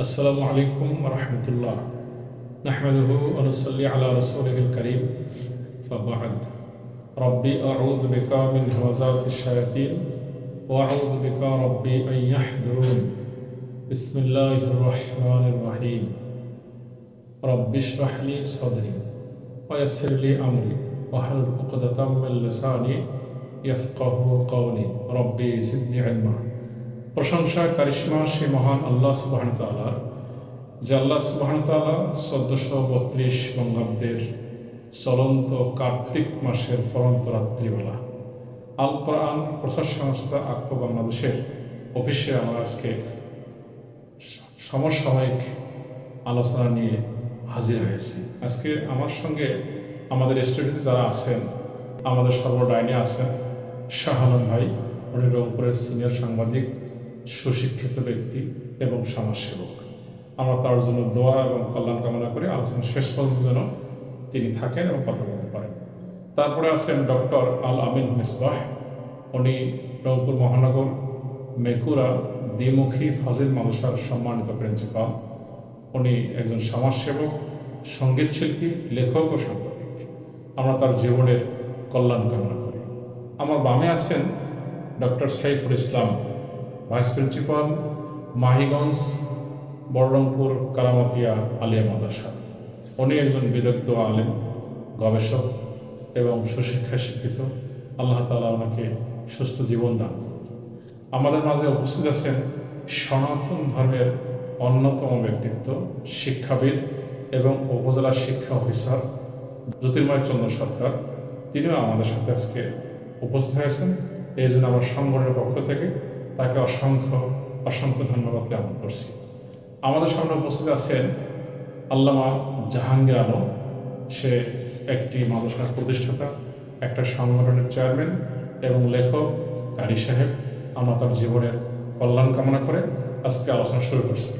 السلام عليكم ورحمة الله. نحمده ونصلي على رسوله الكريم. وبعد ربي أعوذ بك من همزات الشياطين وأعوذ بك ربي أن يحضرون. بسم الله الرحمن الرحيم. رب اشرح لي صدري ويسر لي أمري. واحلل عقدة من لساني يفقه قولي. ربي زدني علما. প্রশংসা, কারিশ্মা সে মহান আল্লাহ সুবাহন তালার যে আল্লাহ সুবাহন তালা চোদ্দশো বত্রিশ বঙ্গাব্দের চলন্ত কার্তিক মাসের পরন্ত রাত্রিবেলা আল কোরআন প্রচার সংস্থা আকব বাংলাদেশের অফিসে আমরা আজকে সমসাময়িক আলোচনা নিয়ে হাজির হয়েছি। আজকে আমার সঙ্গে আমাদের স্টুডিওতে যারা আছেন, আমাদের সর্বডাইনে আছেন শাহানন ভাই, উনি রংপুরের সিনিয়র সাংবাদিক। সুশিক্ষিত ব্যক্তি এবং সমাজসেবক। আমরা তার জন্য দোয়া এবং কল্যাণ কামনা করি। আলোচনা শেষ পর্যন্ত যেন তিনি থাকেন এবং কথা বলতে পারেন। তারপরে আছেন ডক্টর আল আমিন মিসবাহ। উনি রংপুর মহানগর, মেকুরা, দ্বিমুখী ফাজিল মাদ্রাসার সম্মানিত প্রিন্সিপাল। উনি একজন সমাজসেবক, সংগীত শিল্পী, লেখক ও সাংবাদিক। আমরা তার জীবনের কল্যাণ কামনা করি। আমার বামে আছেন doctor Saiful Islam. Vice principal Mahiganj Bararangpur Karamatia Alia Madrasa উনি একজন বিদগ্ধ আলেম, গবেষক এবং সুশিক্ষায় শিক্ষিত। আল্লাহ তালা ওনাকে সুস্থ জীবন দান আমাদের মাঝে উপস্থিত আছেন সনাতন ধর্মের অন্যতম ব্যক্তিত্ব, শিক্ষাবিদ এবং উপজেলা শিক্ষা অফিসার জ্যোতির্ময় চন্দ্র সরকার। তিনিও আমাদের সাথে আজকে উপস্থিত হয়েছেন। এই জন্য আমার সংগঠনের পক্ষ থেকে তাকে অসংখ্য অসংখ্য ধন্যবাদ জ্ঞাপন করছি। আমাদের সামনে উপস্থিত আছেন আল্লামা জাহাঙ্গীর আলম। সে একটি মাদ্রাসার প্রতিষ্ঠাতা, একটা সংগঠনের চেয়ারম্যান এবং লেখক, কারি সাহেব। আমরা তার জীবনের কল্যাণ কামনা করে আজকে আলোচনা শুরু করছি।